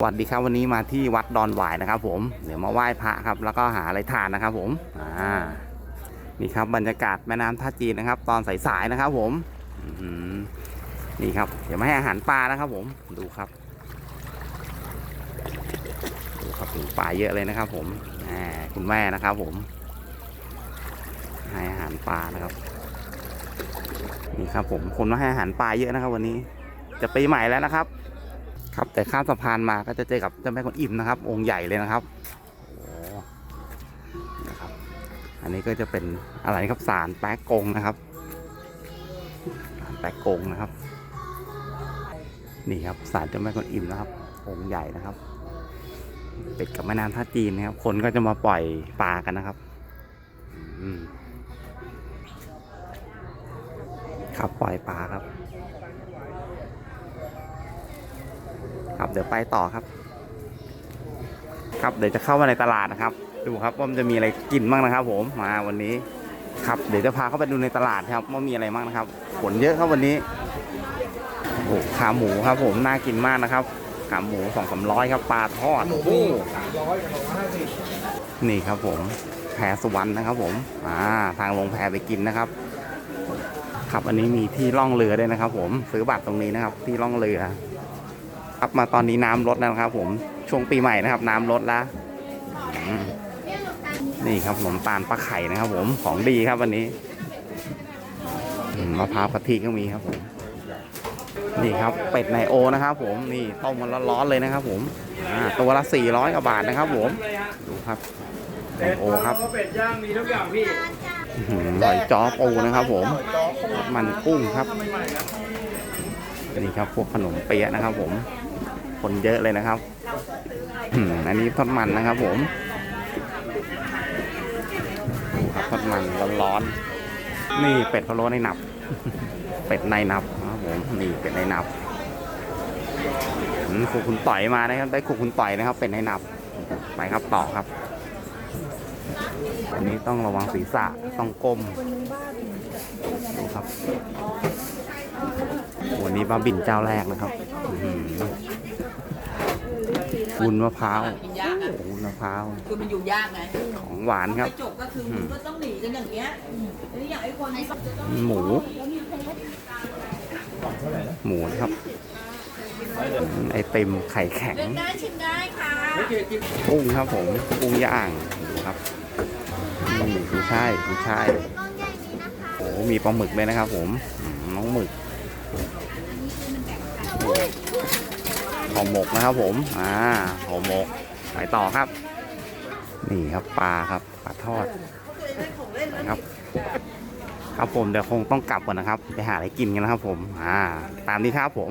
สวัสดีครับวันนี้มาที่วัดดอนหวายนะครับ ผมเดี๋ยวมาไหว้พระครับ แล้วก็หาอะไรทานนะครับ ผมอ่านี่ครับบรรยากาศแม่น้ำท่าจีนนะครับ ตอนสายๆนะครับ ผมนี่ครับ เดี๋ยวมาให้อาหารปลานะครับ ผมดูครับดูครับถึงปลาเยอะเลยนะครับ ผมแหมคุณแม่นะครับ ผม ให้อาหารปลานะครับนี่ครับ ผมคนมาให้อาหารปลาเยอะนะครับ วันนี้ จะปีใหม่แล้วนะครับ ครับ แต่ข้ามสะพานมาก็จะเจอกับเจ้าแม่กวนอิมนะครับ องค์ใหญ่เลยนะครับโอ้นะครับ อันนี้ก็จะเป็นอะไรครับสารแป๊กกงนะครับศาลแป๊กกงนะครับ นี่ครับสารเจ้าแม่กวนอิมนะครับ องค์ใหญ่นะครับติดกับแม่น้ำท่าจีนนะครับ คนก็จะมาปล่อยปลากันนะครับครับปล่อยปลาครับ ครับเดี๋ยวไปต่อครับ ครับเดี๋ยวจะเข้ามาในตลาดนะครับ ดูครับว่ามันจะมีอะไรกินบ้างนะครับ ผมมาวันนี้ ครับเดี๋ยวจะพาเข้าไปดูในตลาดครับว่ามีอะไรบ้างนะครับผลเยอะครับวันนี้โอ้โหขาหมูครับ ผมน่ากินมากนะครับขาหมูสองสามร้อยครับปลาทอดโอ้โหนี่ครับผมแพสุวรรณนะครับ ผมอ่าทางลงแพไปกินนะครับครับอันนี้มีที่ล่องเรือด้วยนะครับ ผมซื้อบัตรตรงนี้นะครับ ที่ล่องเรือ ครับมาตอนนี้น้ำลดแล้วนะครับ ผมช่วงปีใหม่นะครับ น้ำลดแล้วนี่ครับขนมตาลปลาไข่นะครับ ผมของดีครับวันนี้มะพร้าวกะทิก็มีครับผมนี่ครับเป็ดไนโอนะครับ ผมนี่ต้มมันร้อนๆเลยนะครับ ผมตัวละ400กว่าบาทนะครับ ผมดูครับไนโอครับเป็ดย่างมีทุกอย่างพี่อื้อหือหอยจ้อปูนะครับ ผมมันกุ้งครับนี่ครับพวกขนมเปี๊ยะนะครับ ผม คนเยอะเลยนะครับอันนี้ทอดมันนะครับผมครับทอดมันร้อนๆนี่เป็ดพะโล้ในนับ เป็ดในนับนะครับผมนี่เป็ดในนับอืมครูคุณต่อยมานะครับ ได้ครูคุณต่อยนะครับ เป็ดในนับไปครับต่อครับ อันนี้ต้องระวังศีรษะต้องก้มดูครับวันนี้มาบินเจ้าแรกนะครับอื้อหือ วุ้นมะพร้าวกินยากอะวุ้นมะพร้าว คือมันอยู่ยากไงของหวานครับ กระจกก็คือมึงก็ต้องหนีกันอย่างเงี้ยอันนี้อย่างไอ้คนนี้หมู หมูนะครับอืมไอติมไข่แข็งเล่นได้ชิมได้ค่ะกุ้งครับผมกุ้งย่างดูครับนี่คือใช่คือใช่ายโอ้โหมีปลาหมึกเลยนะครับ ผมอืมน้องหมึก ห่อหมกนะครับผม อ่าห่อหมกไปต่อครับ นี่ครับปลาครับปลาทอดนะครับครับผมเดี๋ยวคงต้องกลับก่อนนะครับ ไปหาอะไรกินกันนะครับผม อ่า ตามนี้ครับผม